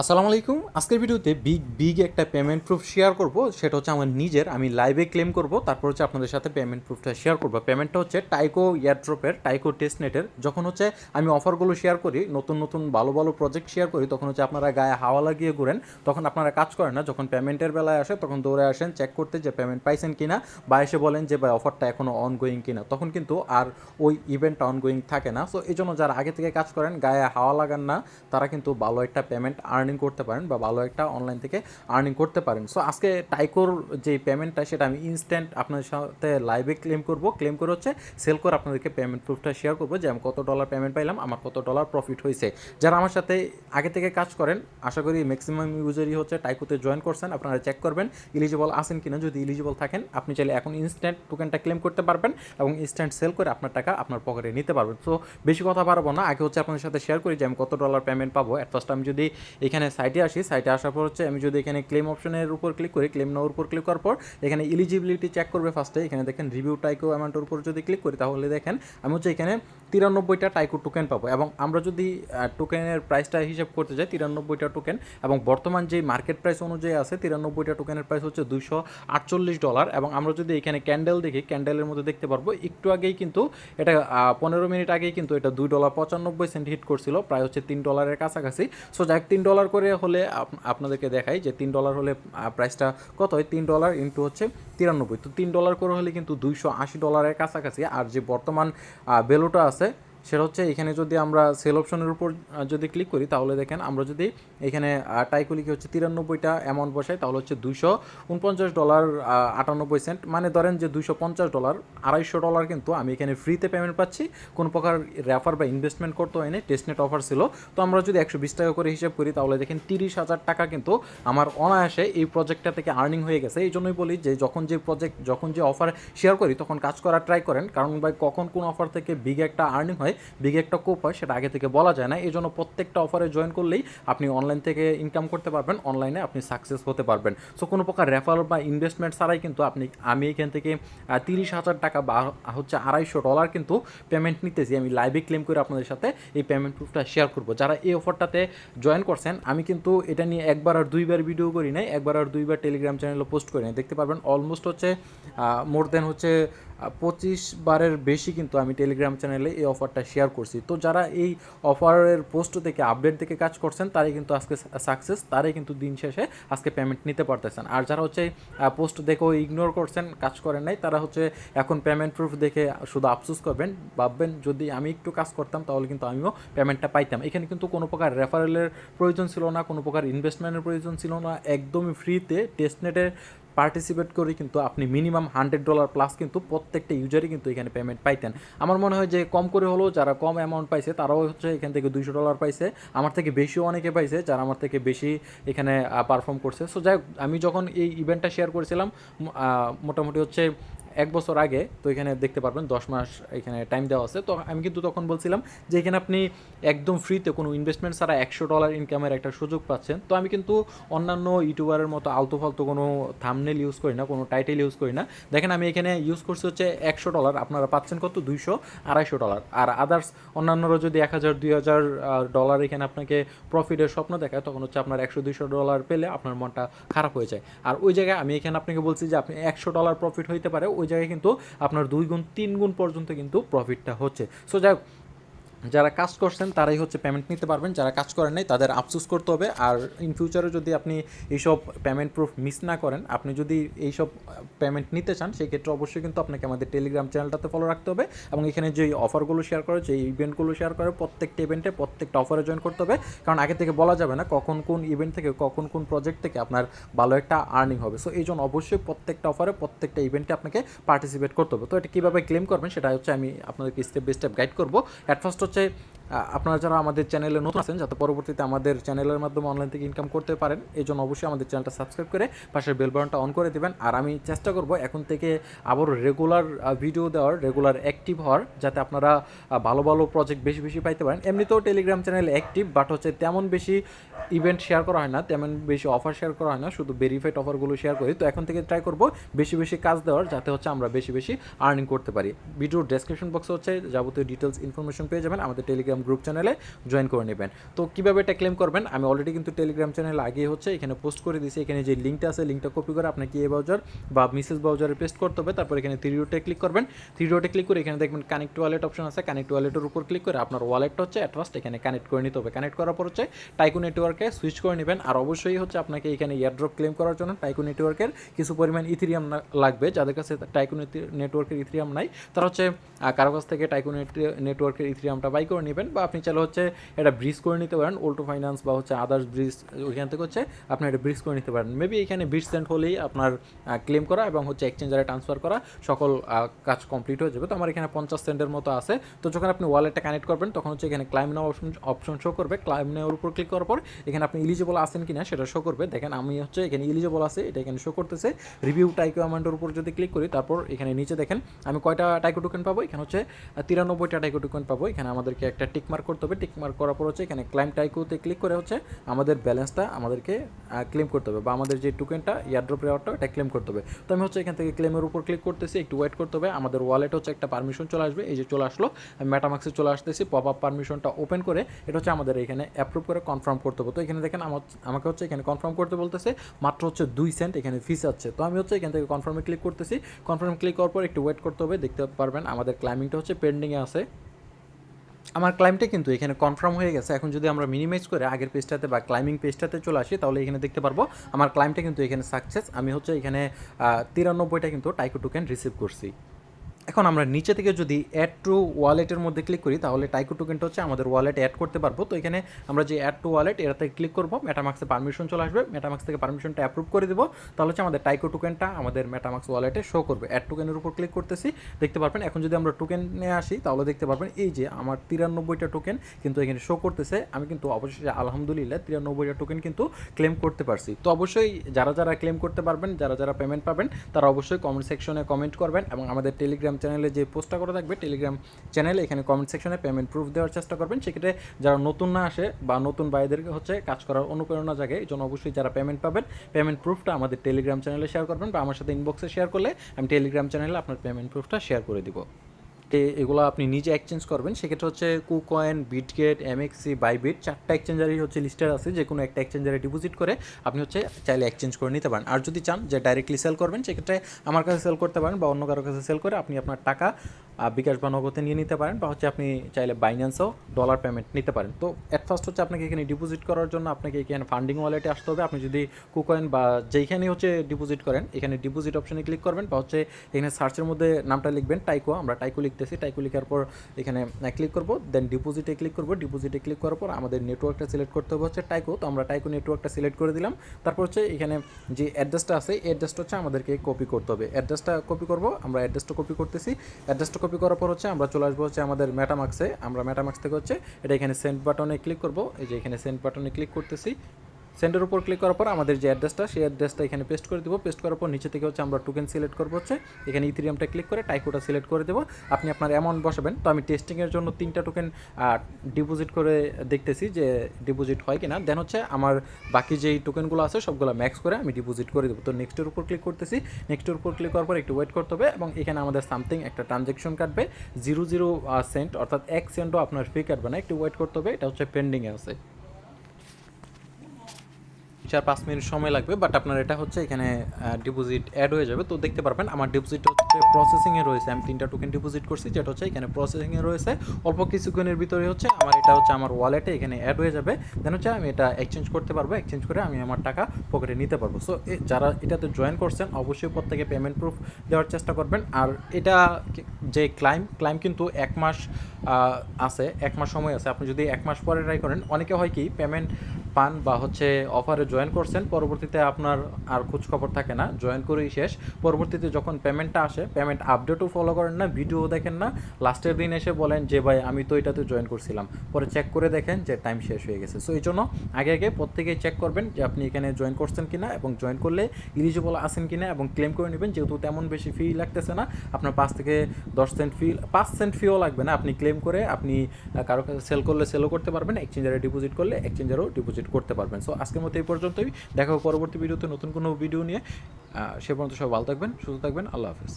আসসালামু আলাইকুম। আজকের ভিডিওতে বিগ বিগ একটা পেমেন্ট প্রুফ শেয়ার করব। সেটা হচ্ছে আমার নিজের, আমি লাইভে ক্লেম করব। তারপর হচ্ছে আপনাদের সাথে পেমেন্ট প্রুফটা শেয়ার করব। পেমেন্টটা হচ্ছে টাইকো এয়ারড্রপের টাইকো টেস্টনেটের যখন হচ্ছে আমি অফারগুলো শেয়ার করি, নতুন নতুন, ভালো ভালো প্রজেক্ট শেয়ার করি, তখন হচ্ছে আপনারা গায়ে হাওয়া লাগিয়ে ঘুরেন। তখন আপনারা কাজ করেন না, যখন পেমেন্টের বেলায় আসে, তখন দৌড়ে আসেন চেক করতে যে পেমেন্ট পাইছেন কিনা, বা এসে বলেন যে, ভাই অফারটা এখনও অনগোয়িং কিনা। তখন কিন্তু আর ওই ইভেন্টটা অনগোয়িং থাকে না। সো এই জন্য যারা আগে থেকে কাজ করেন, গায়ে হাওয়া লাগান না। তারা কিন্তু ভালো একটা পেমেন্ট আর্নিং করতে পারেন বা ভালো একটা অনলাইন থেকে আর্নিং করতে পারেন। সো আজকে টাইকোর যে পেমেন্টটা সেটা আমি ইনস্ট্যান্ট আপনাদের সাথে লাইভে ক্লেম করব। ক্লেম করে হচ্ছে সেল করে আপনাদেরকে পেমেন্ট প্রুফটা শেয়ার করব যে আমি কত ডলার পেমেন্ট পাইলাম, আমার কত ডলার প্রফিট হয়েছে যারা আমার সাথে আগে থেকে কাজ করেন, আশা করি ম্যাক্সিমাম ইউজারই হচ্ছে টাইকোতে জয়েন করছেন, আপনারা চেক করবেন ইলিজিবল আছেন কিনা। যদি ইলিজিবল থাকেন, আপনি চাইলে এখন ইনস্ট্যান্ট টোকেনটা ক্লেম করতে পারবেন এবং ইনস্ট্যান্ট সেল করে আপনার টাকা আপনার পকেটে নিতে পারবেন। সো বেশি কথা পারব না, আগে হচ্ছে আপনাদের সাথে শেয়ার করি যে আমি কত ডলার পেমেন্ট পাবো। অ্যাট ফার্স্ট আমি যদি এখানে সাইটে আসি। সাইটে আসার পর হচ্ছে আমি যদি এখানে ক্লেম অপশনের উপর ক্লিক করি ক্লেম নেওয়ার উপর ক্লিক করার পর, এখানে ইলিজিবিলিটি চেক করবে ফার্স্টে এখানে দেখেন রিভিউ টাইকো অ্যামাউন্টের উপর যদি ক্লিক করি, তাহলে দেখেন আমি হচ্ছে এখানে তিরানব্বইটা টাইকো টোকেন পাবো। এবং আমরা যদি টোকেনের প্রাইসটা হিসাব করতে যাই, তিরানব্বইটা টোকেন এবং বর্তমান যে মার্কেট প্রাইস অনুযায়ী আছে, তিরানব্বইটা টোকেনের প্রাইস হচ্ছে দুশো আটচল্লিশ ডলার এবং আমরা যদি এখানে ক্যান্ডেল দেখি ক্যান্ডেলের মধ্যে দেখতে পারব, একটু আগেই কিন্তু এটা পনেরো মিনিট আগেই কিন্তু এটা দুই ডলার পঁচানব্বই সেন্ট হিট করছিল, প্রায় হচ্ছে তিন ডলারের কাছাকাছি। সো যাই তিন ডলার করে হলে আপ- আপনাদেরকে দেখাই যে তিন ডলার হলে প্রাইসটা কত হয়? তিন ডলার ইন্টু হচ্ছে তিরানব্বই। তো তিন ডলার করে হলে কিন্তু দুইশো আশি ডলারের কাছাকাছি। আর যে বর্তমান বেলোটা আছে সেটা হচ্ছে এখানে যদি আমরা সেল অপশনের উপর যদি ক্লিক করি, তাহলে দেখেন আমরা যদি এখানে টাইকুলিকে হচ্ছে তিরানব্বইটা অ্যামাউন্ট বসাই, তাহলে হচ্ছে দুইশো উনপঞ্চাশ ডলার আটানব্বই সেন্ট মানে ধরেন যে দুইশো পঞ্চাশ ডলার আড়াইশো ডলার কিন্তু আমি এখানে ফ্রিতে পেমেন্ট পাচ্ছি। কোনো প্রকার রেফার বা ইনভেস্টমেন্ট করতে হয়নি টেস্টনেট অফার ছিল। তো আমরা যদি একশো বিশ টাকা করে হিসাব করি, তাহলে দেখেন তিরিশ হাজার টাকা কিন্তু আমার অনায়াসে এই প্রজেক্টটা থেকে আর্নিং হয়ে গেছে। এই জন্যই বলি যে যখন যে প্রজেক্ট যখন যে অফার শেয়ার করি, তখন কাজ করার ট্রাই করেন। কারণ ভাই, কখন কোন অফার থেকে বিগ একটা আর্নিং হয় বিগ একটা কোপ হয়, সেটা আগে থেকে বলা যায় না। এই জন্য প্রত্যেকটা অফারে জয়েন করলেই আপনি অনলাইন থেকে ইনকাম করতে পারবেন অনলাইনে আপনি সাকসেস হতে পারবেন। সো কোনো প্রকার রেফার বা ইনভেস্টমেন্ট ছাড়াই কিন্তু আপনি, আমি এখান থেকে তিরিশ হাজার টাকা বা হচ্ছে আড়াইশো ডলার কিন্তু পেমেন্ট নিতেছি। আমি লাইভে ক্লেম করে আপনাদের সাথে এই পেমেন্ট প্রুফটা শেয়ার করব। যারা এই অফারটাতে জয়েন করছেন, আমি কিন্তু এটা নিয়ে একবার আর দুইবার ভিডিও করি নাই, একবার আর দুইবার টেলিগ্রাম চ্যানেলে পোস্ট করি নাই। দেখতে পারবেন অলমোস্ট হচ্ছে মোর দেন হচ্ছে পঁচিশ বারের বেশি কিন্তু আমি টেলিগ্রাম চ্যানেলে এই অফারটা শেয়ার করছি। তো যারা এই অফারের পোস্ট থেকে আপডেট থেকে কাজ করছেন, তারাই কিন্তু আজকে সাকসেস তারাই কিন্তু দিন শেষে আজকে পেমেন্ট নিতে পারতেছেন। আর যারা হচ্ছে পোস্ট দেখেও ইগনোর করছেন, কাজ করেন নাই, তারা হচ্ছে এখন পেমেন্ট প্রুফ দেখে শুধু আফসোস করবেন, ভাববেন যদি আমি একটু কাজ করতাম, তাহলে কিন্তু আমিও পেমেন্টটা পাইতাম। এখানে কিন্তু কোনো প্রকার রেফারেলের প্রয়োজন ছিল না, কোনো প্রকার ইনভেস্টমেন্টের প্রয়োজন ছিল না। একদমই ফ্রিতে টেস্টনেটের পার্টিসিপেট করে কিন্তু আপনি মিনিমাম হান্ড্রেড ডলার প্লাস কিন্তু প্রত্যেকটা ইউজারই কিন্তু এখানে পেমেন্ট পাইতেন। আমার মনে হয় যে কম করে হলেও যারা কম অ্যামাউন্ট পাইছে, তারাও হচ্ছে এখান থেকে দুইশো ডলার পাইছে। আমার থেকে বেশিও অনেকে পাইছে, যারা আমার থেকে বেশি এখানে পারফর্ম করছে। সো যাই আমি যখন এই ইভেন্টটা শেয়ার করেছিলাম মোটামুটি হচ্ছে এক বছর আগে, তো এখানে দেখতে পারবেন দশ মাস এখানে টাইম দেওয়া আছে। তো আমি কিন্তু তখন বলছিলাম যে এখানে আপনি একদম ফ্রিতে কোনো ইনভেস্টমেন্ট ছাড়া একশো ডলার ইনকামের একটা সুযোগ পাচ্ছেন। তো আমি কিন্তু অন্যান্য ইউটিউবারের মতো আলতু ফালতু কোনো থামনেল ইউজ করি না, কোনো টাইটেল ইউজ করি না। দেখেন আমি এখানে ইউজ করছি হচ্ছে একশো ডলার আপনারা পাচ্ছেন কত? দুইশো, আড়াইশো ডলার আর আদার্স অন্যান্যরা যদি এক হাজার, দুই হাজার ডলার এখানে আপনাকে প্রফিটের স্বপ্ন দেখায়, তখন হচ্ছে আপনার একশো, দুইশো ডলার পেলে আপনার মনটা খারাপ হয়ে যায়। আর ওই জায়গায় আমি এখানে আপনাকে বলছি যে আপনি একশো ডলার প্রফিট হইতে পারে, ওই জায়গায় কিন্তু আপনার দুই গুণ তিন গুণ পর্যন্ত কিন্তু প্রফিটটা হচ্ছে। সো যাই হোক, যারা কাজ করছেন, তারাই হচ্ছে পেমেন্ট নিতে পারবেন। যারা কাজ করেন নাই, তাদের আফসোস করতে হবে। আর ইন ফিউচারে যদি আপনি এইসব পেমেন্ট প্রুফ মিস না করেন, আপনি যদি এইসব পেমেন্ট নিতে চান, সেক্ষেত্রে অবশ্যই কিন্তু আপনাকে আমাদের টেলিগ্রাম চ্যানেলটাতে ফলো রাখতে হবে। এবং এখানে যে অফারগুলো শেয়ার করে যে ইভেন্টগুলো শেয়ার করে, প্রত্যেকটা ইভেন্টে প্রত্যেকটা অফারে জয়েন করতে হবে। কারণ আগে থেকে বলা যাবে না কখন কোন ইভেন্ট থেকে, কখন কোন প্রজেক্ট থেকে আপনার ভালো একটা আর্নিং হবে। সো এই জন্য অবশ্যই প্রত্যেকটা অফারে প্রত্যেকটা ইভেন্টে আপনাকে পার্টিসিপেট করতে হবে। তো এটা কীভাবে ক্লেম করবেন, সেটা হচ্ছে আমি আপনাদেরকে স্টেপ বাই স্টেপ গাইড করব। অ্যাট ফার্স্ট হচ্ছে আহ, আপনারা যারা আমাদের চ্যানেলে নতুন আছেন, যাতে পরবর্তীতে আমাদের চ্যানেলের মাধ্যমে অনলাইন থেকে ইনকাম করতে পারেন, এই জন্য অবশ্যই আমাদের চ্যানেলটা সাবস্ক্রাইব করে পাশের বেল বাটনটা অন করে দেবেন। আর আমি চেষ্টা করব এখন থেকে আবারও রেগুলার ভিডিও দেওয়ার রেগুলার অ্যাক্টিভ হওয়ার, যাতে আপনারা ভালো ভালো প্রজেক্ট বেশি বেশি পাইতে পারেন। এমনিতেও টেলিগ্রাম চ্যানেল অ্যাক্টিভ বাট হচ্ছে তেমন বেশি ইভেন্ট শেয়ার করা হয় না, তেমন বেশি অফার শেয়ার করা হয় না, শুধু ভেরিফাইড অফারগুলো শেয়ার করি। তো এখন থেকে ট্রাই করব বেশি বেশি কাজ দেওয়ার, যাতে হচ্ছে আমরা বেশি বেশি আর্নিং করতে পারি। ভিডিওর ডেসক্রিপশন বক্সে হচ্ছে যাবতীয় ডিটেলস ইনফরমেশন পেয়ে যাবেন। আমাদের টেলিগ্রাম টেলিগ্রাম গ্রুপ চ্যানেলে জয়েন করে নেবেন। তো কীভাবে এটা ক্লেম করবেন? আমি অলরেডি কিন্তু টেলিগ্রাম চ্যানেল আগে হচ্ছে, এখানে পোস্ট করে দিয়েছি। এখানে যে লিঙ্কটা আছে লিঙ্কটা কপি করে আপনাকে এ ব্রাউজার বা মিসেস ব্রাউজারে পেস্ট করতে হবে। তারপর এখানে থ্রি ডটে ক্লিক করবেন। থ্রি ডটে ক্লিক করে এখানে দেখবেন কানেক্ট ওয়ালেট অপশন আছে। কানেক্ট ওয়ালেটের উপর ক্লিক করে আপনার ওয়ালেটটা হচ্ছে অ্যাট ফার্স্ট এখানে কানেক্ট করে নিতে হবে। কানেক্ট করার পর হচ্ছে টাইকো নেটওয়ার্কে সুইচ করে নেবেন। আর অবশ্যই হচ্ছে আপনাকে এখানে ইয়ারড্রপ ক্লেম করার জন্য টাইকো নেটওয়ার্কের কিছু পরিমাণ ইথিরিয়াম লাগবে। যাদের কাছে টাইকো নেটওয়ার্কের ইথিরিয়াম নাই, তারা হচ্ছে কারও কাছ থেকে টাইকো নেটওয়ার্কের ইথিরিয়ামটা বাই করে নেবেন। বা আপনি চাইলে হচ্ছে এটা ব্রিজ করে নিতে পারেন ওল্টো ফাইন্যান্স বা হচ্ছে আদার্স ব্রিজ ওইখান থেকে হচ্ছে আপনি এটা ব্রিজ করে নিতে পারেন। মেবি এখানে বিট সেন্ট হলেই আপনার ক্লেম করা এবং হচ্ছে এক্সচেঞ্জারে ট্রান্সফার করা সকল কাজ কমপ্লিট হয়ে যাবে। তো আমার এখানে পঞ্চাশ সেন্টের মতো আছে। তো যখন আপনি ওয়ালেটটা কানেক্ট করবেন, তখন হচ্ছে এখানে ক্লাইম নেওয়া অপশন অপশন শো করবে। ক্লাইম নেওয়ার উপর ক্লিক করার পর এখানে আপনি ইলিজিবল আছেন কিনা সেটা শো করবে। দেখেন আমি হচ্ছে এখানে ইলিজিবল আছে, এটা এখানে শো করতেছে। রিভিউ টাইকো অ্যামাউন্টের উপর যদি ক্লিক করি, তারপর এখানে নিচে দেখেন, আমি কয়টা টাইকো টোকেন পাবো? এখানে হচ্ছে তিরানব্বইটা টাইকো টোকেন পাবো। এখানে আমাদেরকে একটা টিক মার্ক করতে হবে। টিক মার্ক করার পর হচ্ছে এখানে ক্লাইম টাইকোতে ক্লিক করে হচ্ছে আমাদের ব্যালেন্সটা আমাদেরকে ক্লেম করতে হবে বা আমাদের যে টোকেনটা ইয়ারড্রপ রেওয়ারটা এটা ক্লেম করতে হবে। তো আমি হচ্ছে এখান থেকে ক্লেমের উপর ক্লিক করতেছি, একটু ওয়েট করতে হবে। আমাদের ওয়ালেট হচ্ছে একটা পারমিশন চলে আসবে। এই যে চলে আসলো, আমি ম্যাটামাক্সে চলে আসতেছি পপ আপ পারমিশনটা ওপেন করে, এটা হচ্ছে আমাদের এখানে অ্যাপ্রুভ করে কনফার্ম করতে হবে। তো এখানে দেখেন আমাকে হচ্ছে এখানে কনফার্ম করতে বলতেছে, মাত্র হচ্ছে দুই সেন্ট এখানে ফিস আছে। তো আমি হচ্ছে এখান থেকে কনফার্মে ক্লিক করতেছি। কনফার্মে ক্লিক করার পর একটু ওয়েট করতে হবে, দেখতে পারবেন আমাদের ক্লাইমিংটা হচ্ছে পেন্ডিংয়ে আছে। আমার ক্লাইমটা কিন্তু এখানে কনফার্ম হয়ে গেছে। এখন যদি আমরা মিনিমাইজ করে আগের পেজটাতে বা ক্লাইম্বিং পেজটাতে চলে আসি, তাহলে এখানে দেখতে পারব আমার ক্লাইমটা কিন্তু এখানে সাকসেস আমি হচ্ছে এখানে তিরানব্বইটা কিন্তু টাইকো টোকেন রিসিভ করছি। এখন আমরা নিচে থেকে যদি অ্যাড টু ওয়ালেটের মধ্যে ক্লিক করি, তাহলে টাইকো টোকেনটা হচ্ছে আমাদের ওয়ালেটে অ্যাড করতে পারব। তো এখানে আমরা যে অ্যাড টু ওয়ালেট এটাতে ক্লিক করব মেটামাক্সে পারমিশন চলে আসবে। মেটামাক্স থেকে পারমিশনটা অ্যাপ্রুভ করে দেবো। তাহলে হচ্ছে আমাদের টাইকো টোকেনটা আমাদের মেটামাক্স ওয়ালেটে শো করবে। অ্যাড টোকেনের উপর ক্লিক করতেছি। দেখতে পারবেন, এখন যদি আমরা টোকেনে আসি, তাহলে দেখতে পারবেন, এই যে আমার তিরানব্বইটা টোকেন কিন্তু এখানে শো করতেছে। আমি কিন্তু অবশ্যই আলহামদুলিল্লাহ, তিরানব্বইটা টোকেন কিন্তু ক্লেম করতে পারছি। তো অবশ্যই যারা যারা ক্লেম করতে পারবেন, যারা যারা পেমেন্ট পাবেন, তারা অবশ্যই কমেন্ট সেকশনে কমেন্ট করবেন এবং আমাদের টেলিগ্রাম চ্যানেলে যে পোস্টটা করা থাকবে টেলিগ্রাম চ্যানেলে এখানে কমেন্ট সেকশনে পেমেন্ট প্রুফ দেওয়ার চেষ্টা করবেন। সেক্ষেত্রে যারা নতুন না আসে বা নতুন ভাইদেরকে হচ্ছে কাজ করার অনুপ্রেরণা জাগে, এই জন্য অবশ্যই যারা পেমেন্ট পাবেন পেমেন্ট প্রুফটা আমাদের টেলিগ্রাম চ্যানেলে শেয়ার করবেন বা আমার সাথে ইনবক্সে শেয়ার করলে আমি টেলিগ্রাম চ্যানেলে আপনার পেমেন্ট প্রুফটা শেয়ার করে দিব। এ- এগুলো আপনি নিজে এক্সচেঞ্জ করবেন। সেক্ষেত্রে হচ্ছে কুকয়েন বিটগেট এমএক্সি বাইবিট চারটা এক্সচেঞ্জারই হচ্ছে লিস্টার আছে। যে কোনো একটা এক্সচেঞ্জারে ডিপোজিট করে আপনি হচ্ছে চাইলে এক্সচেঞ্জ করে নিতে পারেন। আর যদি চান যে ডাইরেক্টলি সেল করবেন, সেক্ষেত্রে আমার কাছে সেল করতে পারেন বা অন্য কারোর কাছে সেল করে আপনি আপনার টাকা বিকাশ বা নগদে নিয়ে নিতে পারেন বা হচ্ছে আপনি চাইলে বাইন্যান্সও ডলার পেমেন্ট নিতে পারেন। তো অ্যাট ফার্স্ট হচ্ছে আপনাকে এখানে ডিপোজিট করার জন্য আপনাকে এখানে ফান্ডিং ওয়ালেটে আসতে হবে। আপনি যদি কুকয়েন বা যেইখানে হচ্ছে ডিপোজিট করেন, এখানে ডিপোজিট অপশানে ক্লিক করবেন বা হচ্ছে এখানে সার্চের মধ্যে নামটা লিখবেন টাইকো আমরা টাইকো লিখতেছি। টাইকো লিখার পর এখানে ক্লিক করব দেন ডিপোজিটে ক্লিক করব। ডিপোজিটে ক্লিক করার পর আমাদের নেটওয়ার্কটা সিলেক্ট করতে হবে হচ্ছে টাইকো তো আমরা টাইকো নেটওয়ার্কটা সিলেক্ট করে দিলাম। তারপর হচ্ছে এখানে যে অ্যাড্রেসটা আছে, এই অ্যাড্রেসটা হচ্ছে আমাদেরকে কপি করতে হবে। অ্যাড্রেসটা কপি করব, আমরা অ্যাড্রেসটা কপি করতেছি। অ্যাড্রেসটা কপি করার পর হচ্ছে আমরা চলে আসব হচ্ছে আমাদের ম্যাটামাক্সে আমরা ম্যাটামাক্স থেকে হচ্ছে এটা এখানে সেন্ড বাটনে ক্লিক করব। এই যে এখানে সেন্ট বাটনে ক্লিক করতেছি। সেন্ডের উপর ক্লিক করার পর আমাদের যে অ্যাড্রেসটা সেই অ্যাড্রেসটা এখানে পেস্ট করে দেবো। পেস্ট করার পর নিচে থেকে হচ্ছে আমরা টোকেন সিলেক্ট করব হচ্ছে। এখানে ইথিরিয়ামটা ক্লিক করে টাইকোটা সিলেক্ট করে দেবো। আপনি আপনার অ্যামাউন্ট বসাবেন। তো আমি টেস্টিংয়ের জন্য তিনটা টোকেন ডিপোজিট করে দেখতেছি যে ডিপোজিট হয় কিনা। দেন হচ্ছে আমার বাকি যেই টোকেনগুলো আছে, সবগুলো ম্যাক্স করে আমি ডিপোজিট করে দেবো। তো নেক্সটের উপর ক্লিক করতেছি। নেক্সটের উপর ক্লিক করার পর একটু ওয়েট করতে হবে এবং এখানে আমাদের সামথিং একটা ট্রানজ্যাকশন কাটবে। জিরো জিরো সেন্ট অর্থাৎ এক সেন্টও আপনার ফি কাটবে না। একটু ওয়েট করতে হবে। এটা হচ্ছে পেন্ডিংয়ে আছে। চার পাঁচ মিনিট সময় লাগবে বাট আপনার এটা হচ্ছে এখানে ডিপোজিট অ্যাড হয়ে যাবে। তো দেখতে পারবেন, আমার ডিপোজিট হচ্ছে প্রসেসিংয়ে রয়েছে। আমি তিনটা টোকেন ডিপোজিট করছি, যেটা হচ্ছে এখানে প্রসেসিংয়ে রয়েছে। অল্প কিছুক্ষণের ভিতরে হচ্ছে আমার এটা হচ্ছে আমার ওয়ালেটে এখানে অ্যাড হয়ে যাবে। দেন হচ্ছে আমি এটা এক্সচেঞ্জ করতে পারব এক্সচেঞ্জ করে আমি আমার টাকা পকেটে নিতে পারব। সো যারা এটাতে জয়েন করছেন, অবশ্যই প্রত্যেকে পেমেন্ট প্রুফ দেওয়ার চেষ্টা করবেন। আর এটা যে ক্লাইম ক্লাইম কিন্তু এক মাস আছে, এক মাস সময় আছে। আপনি যদি এক মাস পরে ট্রাই করেন, অনেকে হয় কি পেমেন্ট পান বা হচ্ছে অফারে জয়েন করছেন, পরবর্তীতে আপনার আর খোঁজ খবর থাকে না জয়েন করেই শেষ। পরবর্তীতে যখন পেমেন্টটা আসে পেমেন্ট আপডেটও ফলো করেন না ভিডিও দেখেন না লাস্টের দিন এসে বলেন যে, ভাই, আমি তো এটাতে জয়েন করছিলাম। পরে চেক করে দেখেন যে টাইম শেষ হয়ে গেছে। সো এই জন্য আগে আগে প্রত্যেকেই চেক করবেন যে, আপনি এখানে জয়েন করছেন কিনা এবং জয়েন করলে ইলিজিবল আছেন কিনা এবং ক্লেম করে নেবেন। যেহেতু তেমন বেশি ফি লাগতেছে না, আপনার পাঁচ থেকে দশ সেন্ট ফি পাঁচ সেন্ট ফিও লাগবে না। আপনি ক্লেম করে আপনি কারও কাছে সেল করলে সেলও করতে পারবেন এক্সচেঞ্জারে ডিপোজিট করলে এক্সচেঞ্জারও ডিপোজিট করতে পারবেন। সো আজকের মতো এই পর্যন্তই। দেখা পরবর্তী ভিডিওতে নতুন কোনো ভিডিও নিয়ে। সে পর্যন্ত সব ভালো থাকবেন, সুস্থ থাকবেন। আল্লাহ হাফিজ।